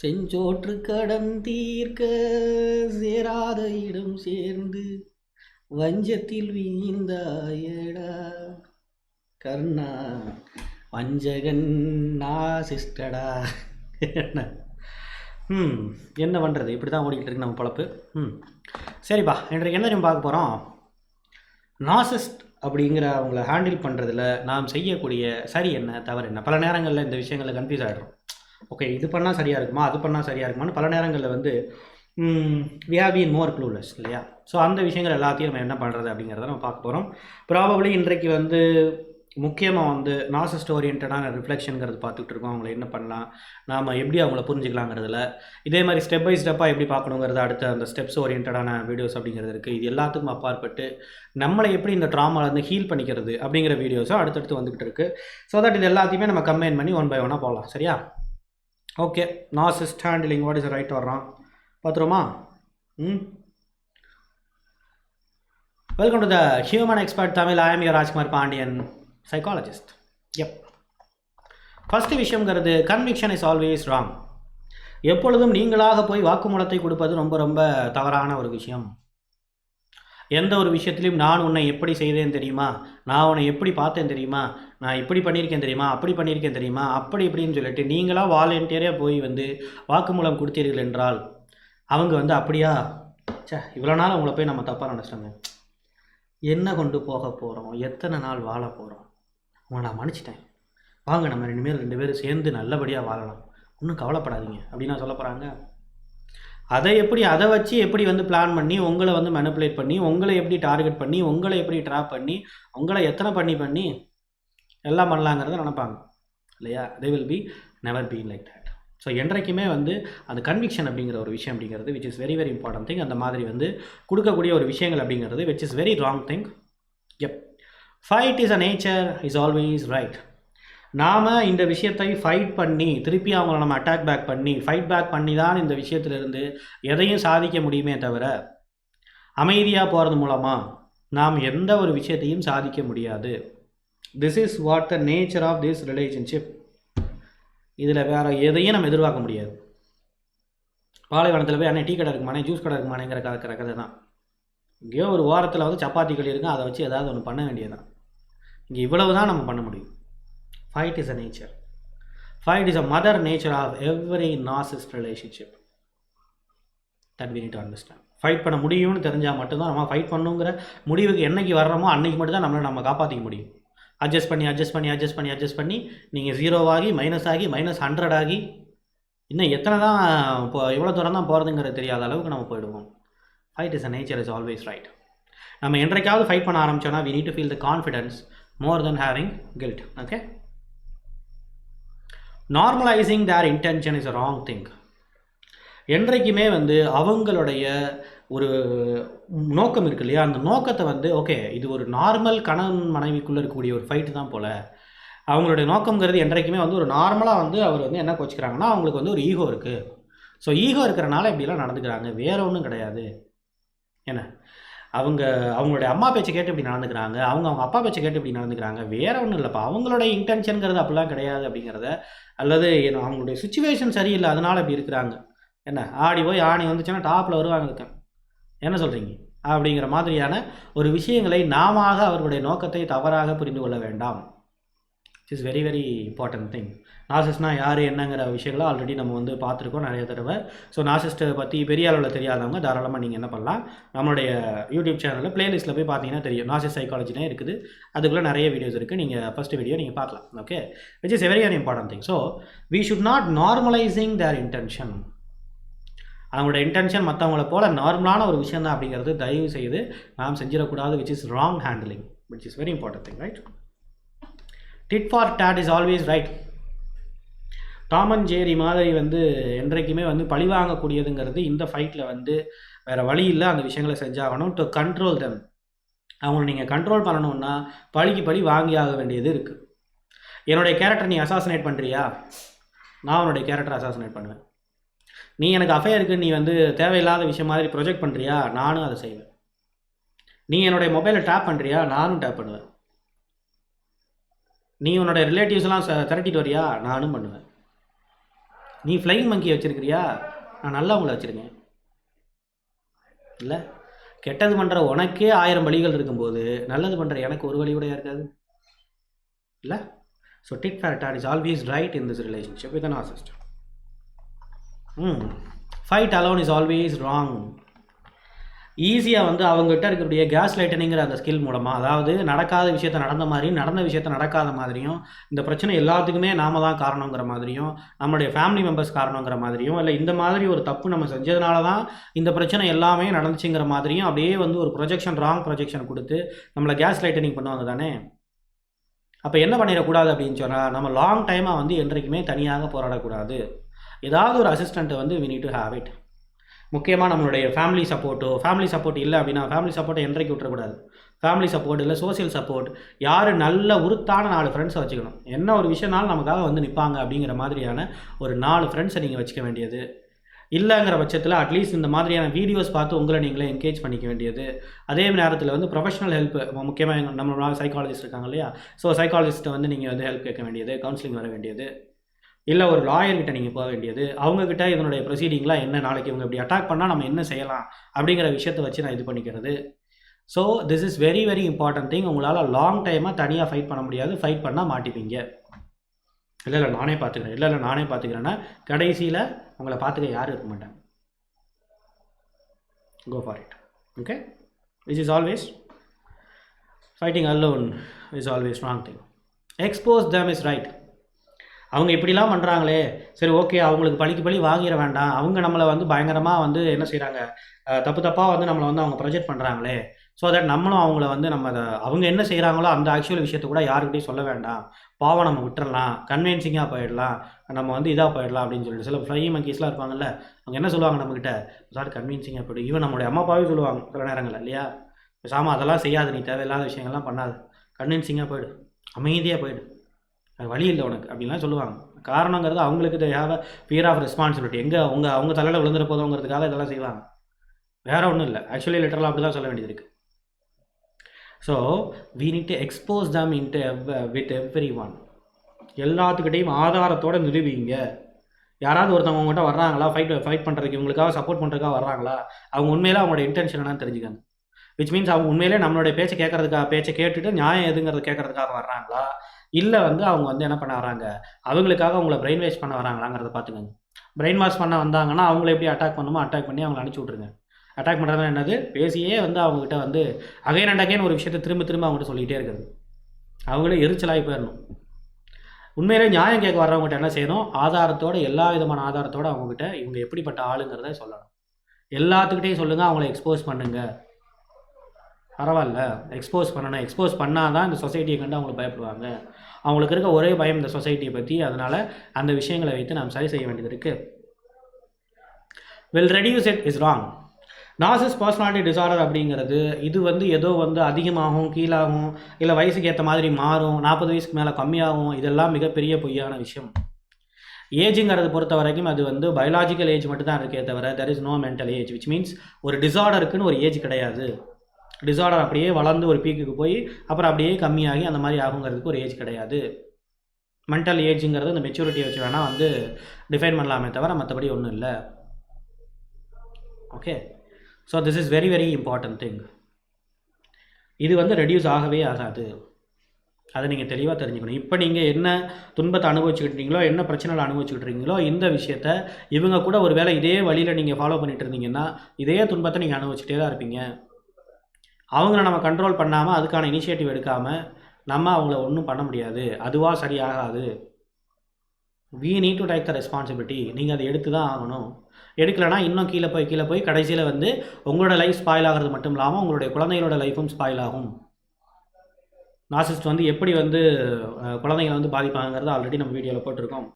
செஞ்சோற்று கடன் தீர்க்க சேராத இடம் சேர்ந்து வஞ்சத்தில் வீழ்ந்தாயடா. கர்ணா வஞ்சகன் நாசிஸ்டடா என்ன ம் என்ன பண்ணுறது இப்படி தான் ஓடிக்கிட்டு இருக்கு நம்ம பொழப்பு. ம் சரிப்பா இன்றைக்கு என்ன தெரியுமா பார்க்க போகிறோம் நாசிஸ்ட் அப்படிங்கிற அவங்கள ஹேண்டில் பண்ணுறதுல நாம் செய்யக்கூடிய சரி என்ன தவறு என்ன? பல நேரங்களில் இந்த விஷயங்களில் கன்ஃபியூஸ் ஆகிடுறோம் ஓகே இது பண்ணால் சரியாக இருக்குமா? அது பண்ணால் சரியாக இருக்குமான்னு பல நேரங்களில் வந்து we have been more clueless இல்லையா? ஸோ அந்த விஷயங்கள் எல்லாத்தையும் நம்ம என்ன பண்ணுறது அப்படிங்கிறத நம்ம பார்க்க போகிறோம் ப்ராபப்ளி இன்றைக்கு வந்து முக்கியமாக வந்து நாசஸ்ட் ஓரியன்டான ரிஃப்ளெக்ஷனுங்கிறது பார்த்துட்டு இருக்கோம். அவங்கள என்ன பண்ணலாம்? நாம் எப்படி அவங்கள புரிஞ்சுக்கலாங்கிறதுல. இதே மாதிரி ஸ்டெப் பை ஸ்டெப்பாக எப்படி பார்க்கணுங்கிறது அடுத்த அந்த ஸ்டெப்ஸ் ஓரியன்டான வீடியோஸ் அப்படிங்கிறது இருக்குது இது எல்லாத்துக்கும் அப்பாற்பட்டு நம்மளை எப்படி இந்த ட்ராமாவில் ஹீல் பண்ணிக்கிறது அப்படிங்கிற வீடியோஸும் அடுத்தடுத்து வந்துகிட்டு இருக்குது ஸோ தட் இது எல்லாத்தையுமே நம்ம கம்பைன் பண்ணி ஒன் பை ஒன்னாக போகலாம் சரியா? Okay narcissist handling what is right வர்றான் பார்த்துருமா ம். Welcome to the human expert Tamil I'm your Rajkumar Pandian psychologist எப் ஃபஸ்ட்டு விஷயங்கிறது கன்விக்ஷன் இஸ் ஆல்வேஸ் ராங் எப்பொழுதும் நீங்களாக போய் வாக்குமூலத்தை கொடுப்பது ரொம்ப ரொம்ப தவறான ஒரு விஷயம். எந்த ஒரு விஷயத்துலையும் நான் உன்னை எப்படி செய்தேன் தெரியுமா? நான் உன்னை எப்படி பார்த்தேன் தெரியுமா? நான் இப்படி பண்ணியிருக்கேன் தெரியுமா? அப்படி பண்ணியிருக்கேன் தெரியுமா? அப்படி இப்படின்னு சொல்லிட்டு நீங்களாக வாலண்டியராக போய் வந்து வாக்குமூலம் கொடுத்தீர்கள் என்றால் அவங்க வந்து அப்படியா? சே இவ்வளோ நாள் உங்களை போய் நம்ம தப்பாக நினச்சிட்டோங்க என்ன கொண்டு போக போகிறோம் எத்தனை நாள் வாழ போகிறோம் உங்களை நான் மன்னிச்சிட்டேன். வாங்க நம்ம ரெண்டு பேரும் ரெண்டு பேரும் சேர்ந்து நல்லபடியாக வாழலாம். ஒன்றும் கவலைப்படாதீங்க. அப்படின்னு சொல்ல போகிறாங்க அதை எப்படி அதை வச்சு எப்படி வந்து பிளான் பண்ணி உங்களை வந்து மெனிப்புலேட் பண்ணி உங்களை எப்படி டார்கெட் பண்ணி உங்களை எப்படி ட்ராப் பண்ணி உங்களை எத்தனை பண்ணி பண்ணி எல்லாம் பண்ணலாங்கிறத நினைப்பாங்க. இல்லையா? They will be never be like that so என்றைக்குமே வந்து அந்த கன்விக்ஷன் அப்படிங்கிற ஒரு விஷயம் அப்படிங்கிறது which is very very important thing அந்த மாதிரி வந்து கொடுக்கக்கூடிய ஒரு விஷயங்கள் அப்படிங்கிறது which is very wrong thing எப் fight is a nature is always right நாம் இந்த விஷயத்தை ஃபைட் பண்ணி திருப்பி அவங்கள நம்ம அட்டாக் பேக் பண்ணி ஃபைட் பேக் பண்ணி தான் இந்த விஷயத்திலிருந்து எதையும் சாதிக்க முடியுமே தவிர அமைதியாக போகிறது மூலமாக நாம் எந்த ஒரு விஷயத்தையும் சாதிக்க முடியாது. This is what the nature of this relationship இதில் வேறு எதையும் நம்ம எதிர்பார்க்க முடியாது. பாலைவனத்தில் போய் அண்ணே டீ கடை இருக்குமானே ஜூஸ் கடை இருக்குமானேங்கிற கதை கதை தான். இங்கேயோ ஒரு வாரத்தில் வந்து சப்பாத்தி களி இருக்கும் அதை வச்சு ஏதாவது ஒன்று பண்ண வேண்டியது தான் இங்கே இவ்வளவு தான் நம்ம பண்ண முடியும். Fight is a nature fight is a mother nature of every narcissist relationship that we need to understand fight பண்ண முடியும்னு தெரிஞ்சால் மட்டும்தான் நம்ம ஃபைட் பண்ணுங்கிற முடிவுக்கு என்னைக்கு வர்றோமோ அன்னைக்கு மட்டும் தான் நம்மளை நம்ம காப்பாற்றிக்க முடியும். அட்ஜஸ்ட் பண்ணி அட்ஜஸ்ட் பண்ணி அட்ஜஸ்ட் பண்ணி அட்ஜஸ்ட் பண்ணி நீங்கள் ஜீரோவாகி மைனஸ் ஆகி மைனஸ் ஹண்ட்ரட் ஆகி இன்னும் எத்தனை தான் இப்போ எவ்வளோ தூரம் தான் போகிறதுங்கிறது தெரியாத அளவுக்கு நம்ம போயிடுவோம். Fight is a nature is always right நம்ம என்றைக்காவது ஃபைட் பண்ண ஆரம்பிச்சோன்னா we need to feel the confidence more than having guilt okay normalising their intention is a wrong thing என்றைக்குமே வந்து அவங்களுடைய ஒரு நோக்கம் இருக்கு இல்லையா? அந்த நோக்கத்தை வந்து ஓகே இது ஒரு நார்மல் கணவன் மனைவிக்குள்ளே இருக்கக்கூடிய ஒரு ஃபைட்டு தான் போல். அவங்களுடைய நோக்கங்கிறது என்றைக்குமே வந்து ஒரு நார்மலாக வந்து அவர் வந்து என்ன கோச்சிக்கிறாங்கன்னா அவங்களுக்கு வந்து ஒரு ஈகோ இருக்குது ஸோ ஈகோ இருக்கிறனால இப்படிலாம் நடந்துக்கிறாங்க. வேற ஒன்றும் கிடையாது. என்ன? அவங்க அவங்களுடைய அம்மா பேச்சை கேட்டு இப்படி நடந்துக்கிறாங்க அவங்க அவங்க அப்பா பேச்சை கேட்டு இப்படி நடந்துக்கிறாங்க வேற ஒன்றும் இல்லைப்பா. அவங்களோட இன்டென்ஷனுங்கிறது அப்படிலாம் கிடையாது அப்படிங்கிறத அல்லது என்ன அவங்களுடைய சுச்சுவேஷன் சரியில்லை அதனால் இப்படி இருக்கிறாங்க. என்ன ஆடி போய் ஆணி வந்துச்சுன்னா டாப்பில் வருவாங்க என்ன சொல்கிறீங்க அப்படிங்கிற மாதிரியான ஒரு விஷயங்களை நாம அவர்களுடைய நோக்கத்தை தவறாக புரிந்து கொள்ள வேண்டாம். It is very very important thing நாசிஸ்ட்னா யார் என்னங்கிற விஷயங்களை ஆல்ரெடி நம்ம வந்து பார்த்துருக்கோம் நிறைய தடவை. ஸோ நாசிஸ்ட்டை பற்றி பெரிய அளவில் தெரியாதவங்க தாராளமாக நீங்கள் என்ன பண்ணலாம்? நம்மளுடைய யூடியூப் சேனலில் பிளேலிஸ்ட்டில் போய் பார்த்தீங்கன்னா தெரியும். நாசிஸ் சைக்காலஜினே இருக்குது. அதுக்குள்ளே நிறைய வீடியோஸ் இருக்குது நீங்கள் ஃபஸ்ட்டு வீடியோ நீங்கள் பார்க்கலாம். Okay which is very unimportant thing so we should not normalising their intention அவங்களோட இன்டென்ஷன் மற்றவங்கள போல் நார்மலான ஒரு விஷயம் தான் அப்படிங்கிறது தயவு செய்து நாம் செஞ்சிடக்கூடாது which is wrong handling which is very important thing right tit for tat is always right Tom and Jerry மாதிரி வந்து என்றைக்குமே வந்து பழிவாங்கக்கூடியதுங்கிறது இந்த ஃபைட்டில் வந்து வேறு வழி இல்லை. அந்த விஷயங்களை செஞ்சாகணும். டு கண்ட்ரோல் தம் அவங்களை நீங்கள் கண்ட்ரோல் பண்ணணுன்னா பழிக்கு பழி வாங்கி ஆக வேண்டியது இருக்குது என்னுடைய கேரக்டர் நீ அசாசினேட் பண்ணுறியா நான் உன்னுடைய கேரக்டர் அசாசினேட் பண்ணுவேன். நீ எனக்கு அஃபையருக்கு நீ வந்து தேவையில்லாத விஷயம் மாதிரி ப்ரொஜெக்ட் பண்ணுறியா நானும் அதை செய்வேன். நீ என்னுடைய மொபைலை டேப் பண்ணுறியா நானும் டேப் பண்ணுவேன். நீ உன்னோட ரிலேட்டிவ்ஸ்லாம் திரட்டிட்டு வரியா? நானும் பண்ணுவேன். நீ ஃப்ளைங் மங்கி வச்சுருக்கிறியா? நான் நல்லா உங்களை வச்சுருக்கேன். இல்லை? கெட்டது பண்ணுற உனக்கே ஆயிரம் வழிகள் இருக்கும்போது நல்லது பண்ணுற எனக்கு ஒரு வழி கூட இருக்காது? இல்லை? So tit for tat is always right in this relationship with an narcissist hmm fight alone is always wrong ஈஸியாக வந்து அவங்ககிட்ட இருக்கக்கூடிய கேஸ் லைட்டனிங்கிற அந்த ஸ்கில் மூலமாக அதாவது நடக்காத விஷயத்த நடந்த மாதிரியும் நடந்த விஷயத்த நடக்காத மாதிரியும் இந்த பிரச்சனை எல்லாத்துக்குமே நாம தான் காரணங்கிற மாதிரியும் நம்மளுடைய ஃபேமிலி மெம்பர்ஸ் காரணங்கிற மாதிரியும் இல்லை இந்த மாதிரி ஒரு தப்பு நம்ம செஞ்சதுனால தான் இந்த பிரச்சனை எல்லாமே நடந்துச்சுங்கிற மாதிரியும் அப்படியே வந்து ஒரு ப்ரொஜெக்ஷன் ராங் ப்ரொஜெக்ஷன் கொடுத்து நம்மளை கேஸ் லைட்டனிங் பண்ணுவாங்க தானே? அப்போ என்ன பண்ணிடக்கூடாது அப்படின்னு சொன்னால் நம்ம லாங் டைமாக வந்து என்றைக்குமே தனியாக போராடக்கூடாது. ஏதாவது ஒரு அசிஸ்டண்ட்டை வந்து we need to have it முக்கியமாக நம்மளுடைய ஃபேமிலி சப்போர்ட்டோ ஃபேமிலி சப்போர்ட் இல்லை அப்படின்னா ஃபேமிலி சப்போர்ட்டை என்றைக்கு விட்டுறக்கூடாது. ஃபேமிலி சப்போர்ட் இல்லை சோசியல் சப்போர்ட் யார் நல்ல உருத்தான நாலு ஃப்ரெண்ட்ஸை வச்சுக்கணும். என்ன ஒரு விஷயம்னாலும் நமக்காக வந்து நிற்பாங்க அப்படிங்கிற மாதிரியான ஒரு நாலு ஃப்ரெண்ட்ஸை நீங்கள் வச்சுக்க வேண்டியது. இல்லைங்கிற பட்சத்தில் அட்லீஸ்ட் இந்த மாதிரியான வீடியோஸ் பார்த்து உங்களை நீங்களே என்கேஜ் பண்ணிக்க வேண்டியது. அதே நேரத்தில் வந்து ப்ரொஃபஷனல் ஹெல்ப் முக்கியமாக நம்மளோட சைக்காலஜிஸ்ட் இருக்காங்க இல்லையா? ஸோ சைக்காலஜிஸ்ட்டை வந்து நீங்கள் வந்து ஹெல்ப் கேட்க வேண்டியது கவுன்சிலிங் வர வேண்டியது. இல்லை ஒரு லாயர்கிட்ட நீங்கள் போக வேண்டியது. அவங்கக்கிட்ட இதனுடைய ப்ரொசீடிங்லாம் என்ன நாளைக்கு இவங்க இப்படி அட்டாக் பண்ணால் நம்ம என்ன செய்யலாம் அப்படிங்கிற விஷயத்தை வச்சு நான் இது பண்ணிக்கிறது. So this is very very important thing உங்களால் லாங் டைமாக தனியாக ஃபைட் பண்ண முடியாது. ஃபைட் பண்ணால் மாட்டிப்பீங்க. இல்லை இல்லை நானே பார்த்துக்கிறேன் இல்லை இல்லை நானே பார்த்துக்கிறேன்னா கடைசியில் உங்களை பார்த்துக்க யாரும் இருக்க மாட்டாங்க. Go for it okay which is always fighting alone is always wrong thing expose them is right அவங்க இப்படிலாம் பண்ணுறாங்களே சரி ஓகே அவங்களுக்கு பழிக்கு பழி வாங்கிட வேண்டாம். அவங்க நம்மளை வந்து பயங்கரமாக வந்து என்ன செய்கிறாங்க தப்பு தப்பாக வந்து நம்மளை வந்து அவங்க ப்ரொஜெக்ட் பண்ணுறாங்களே ஸோ தட் நம்மளும் அவங்கள வந்து நம்ம அதை அவங்க என்ன செய்கிறாங்களோ அந்த ஆக்சுவல் விஷயத்த கூட யாருக்கிட்டையும் சொல்ல வேண்டாம். பாவம் நம்ம விட்டுறலாம். கன்வின்சிங்காக போயிடலாம். நம்ம வந்து இதாக போயிடலாம் அப்படின்னு சொல்லிட்டு. சில ஃப்ளை மங்கீஸ்லாம் இருப்பாங்கல்ல அவங்க என்ன சொல்லுவாங்க நம்மக்கிட்ட சார் கன்வின்சிங்காக போய்ட்டு ஈவன் நம்மளுடைய அம்மா அப்பாவே சொல்லுவாங்க சில நேரங்கள் இல்லையா? சாமா அதெல்லாம் செய்யாது நீ தேவையில்லாத விஷயங்கள்லாம் பண்ணாது. கன்வின்சிங்காக போயிடு. அமைதியாக போயிடு. அது வழி இல்லை உனக்கு அப்படின்லாம் சொல்லுவாங்க. காரணங்கிறது அவங்களுக்கு தேவை ஃபியர் ஆஃப் ரெஸ்பான்சிபிலிட்டி எங்கே அவங்க அவங்க தலையில் விழுந்துட போதுங்கிறதுக்காக இதெல்லாம் செய்வாங்க. வேற ஒன்றும் இல்லை. ஆக்சுவலி லிட்டரலாக அப்படி தான் சொல்ல வேண்டியது இருக்குது so we need to expose them into with everyone எல்லாத்துக்கிட்டையும் ஆதாரத்தோடு நிரூபிங்க. யாராவது ஒருத்தவங்க உங்கள்கிட்ட வர்றாங்களா? ஃபைட் ஃபைட் பண்ணுறதுக்கு இவங்களுக்காக சப்போர்ட் பண்ணுறதுக்காக வர்றாங்களா? அவங்க உண்மையில அவங்களோட இன்டென்ஷன் என்னன்னு தெரிஞ்சுக்கங்க. விச் மீன்ஸ் அவங்க உண்மையிலே நம்மளுடைய பேச்சை கேட்கறதுக்காக பேச்சை கேட்டுட்டு நியாயம் எதுங்கிறத கேட்கறதுக்காக வர்றாங்களா? இல்லை வந்து அவங்க வந்து என்ன பண்ண வராங்க? அவங்களுக்காக அவங்கள பிரெயின் வாஷ் பண்ண வராங்களாங்கிறத பார்த்துக்கோங்க. பிரெயின் வாஷ் பண்ண வந்தாங்கன்னா அவங்கள எப்படி அட்டாக் பண்ணுமோ அட்டாக் பண்ணி அவங்கள அனுப்பிச்சி விட்ருங்க அட்டாக் பண்ணுறது என்னது? பேசியே வந்து அவங்ககிட்ட வந்து அகைன் அண்ட் அகைன் ஒரு விஷயத்தை திரும்ப திரும்ப அவங்ககிட்ட சொல்லிகிட்டே இருக்கிறது. அவங்களே எரிச்சலாகி போயிடணும். உண்மையிலே நியாயம் கேட்க வர்றவங்ககிட்ட என்ன செய்யணும்? ஆதாரத்தோட எல்லா விதமான ஆதாரத்தோட அவங்ககிட்ட இவங்க எப்படிப்பட்ட ஆளுங்கிறத சொல்லணும். எல்லாத்துக்கிட்டையும் சொல்லுங்கள் அவங்கள எக்ஸ்போஸ் பண்ணுங்கள் பரவாயில்ல. எக்ஸ்போஸ் பண்ணணும். எக்ஸ்போஸ் பண்ணால் தான் இந்த சொசைட்டியை கண்டு அவங்களுக்கு பயப்படுவாங்க. அவங்களுக்கு இருக்க ஒரே பயம் இந்த சொசைட்டியை பற்றி அதனால் அந்த விஷயங்களை வைத்து நாம் சரி செய்ய வேண்டியது இருக்குது well reduce it is wrong narcissist personality disorder அப்படிங்கிறது இது வந்து ஏதோ வந்து அதிகமாகும் கீழாகும் இல்லை வயசுக்கு ஏற்ற மாதிரி மாறும் நாற்பது வயசுக்கு மேலே கம்மியாகும் இதெல்லாம் மிகப்பெரிய பொய்யான விஷயம். ஏஜுங்கிறது பொறுத்த வரைக்கும் அது வந்து பயாலாஜிக்கல் ஏஜ் மட்டும் தான் இருக்கே தவிர there is no mental age which means ஒரு டிசார்டருக்குன்னு ஒரு ஏஜ் கிடையாது. டிசார்டர் அப்படியே வளர்ந்து ஒரு பீக்குக்கு போய் அப்புறம் அப்படியே கம்மியாகி அந்த மாதிரி ஆகுங்கிறதுக்கு ஒரு ஏஜ் கிடையாது. மென்டல் ஏஜுங்கிறது அந்த மெச்சூரிட்டியை வச்சு வேணால் வந்து டிஃபைன் பண்ணலாமே தவிர மற்றபடி ஒன்றும் இல்லை. Okay so this is very very important thing இது வந்து ரெடியூஸ் ஆகவே ஆகாது. அதை நீங்கள் தெளிவாக தெரிஞ்சுக்கணும். இப்போ நீங்கள் என்ன துன்பத்தை அனுபவிச்சுக்கிட்டீங்களோ என்ன பிரச்சனைகளை அனுபவிச்சுக்கிட்டீங்களோ இந்த விஷயத்த இவங்க கூட ஒரு வேளை இதே வழியில் நீங்கள் ஃபாலோ பண்ணிட்டு இருந்தீங்கன்னா இதே துன்பத்தை நீங்கள் அனுபவிச்சுட்டே தான் இருப்பீங்க. அவங்கள நம்ம கண்ட்ரோல் பண்ணாமல் அதுக்கான இனிஷியேட்டிவ் எடுக்காமல் நம்ம அவங்கள ஒன்றும் பண்ண முடியாது. அதுவாக சரியாகாது. We need to take the responsibility நீங்கள் அதை எடுத்து தான் ஆகணும். எடுக்கலைன்னா இன்னும் கீழே போய் கீழே போய் கடைசியில் வந்து உங்களோட லைஃப் ஸ்பாயில் ஆகிறது மட்டும் இல்லாமல் உங்களுடைய குழந்தைகளோட லைஃப்பும் ஸ்பாயில் ஆகும். நாசிஸ்ட் வந்து எப்படி வந்து குழந்தைங்களை வந்து பாதிப்பாங்கிறது ஆல்ரெடி நம்ம வீடியோவில் போட்டிருக்கோம்.